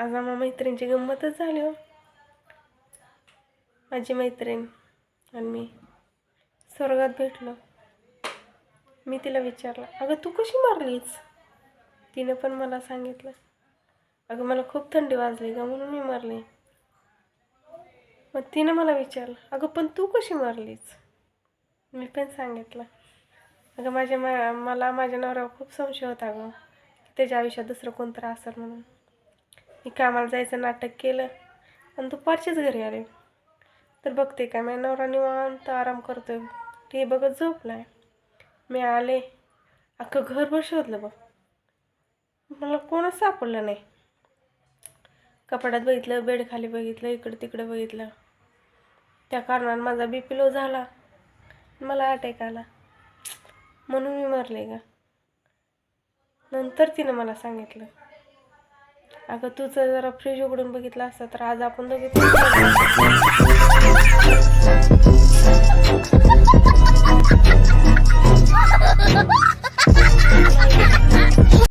आज आम्हा मैत्रिणीची गंमतच झाली हो. माझी मैत्रीण आणि मी स्वर्गात भेटलो. मी तिला विचारलं अगं तू कशी मारलीस? तिनं पण मला सांगितलं अगं मला खूप थंडी वाजली का म्हणून मी मारली. मग तिनं मला विचारलं अगं पण तू कशी मारलीस? मी पण सांगितलं अगं माझ्या मा मला माझ्या नवऱ्यावर खूप संशय होता गं त्याच्या आयुष्यात दुसरं कोणतरी असेल म्हणून. मी कामाला जायचं नाटक केलं आणि दुपारचीच घरी आले. तर बघते काय माझ्या नवरा निवांत आराम करतोय. ते बघत झोपलाय. मी आले. अख्खं घरभर शोधलं बघ. मला कोणच सापडलं नाही. कपाटात बघितलं बेड खाली बघितलं इकडं तिकडं बघितलं. त्या कारणानं माझा बी पी लो झाला. मला अटॅक आला. म्हणून मी मरले का नंतर तिनं मला सांगितलं. अगं तुझं जरा फ्रीज उघडून बघितला असता तर आज आपण दोघे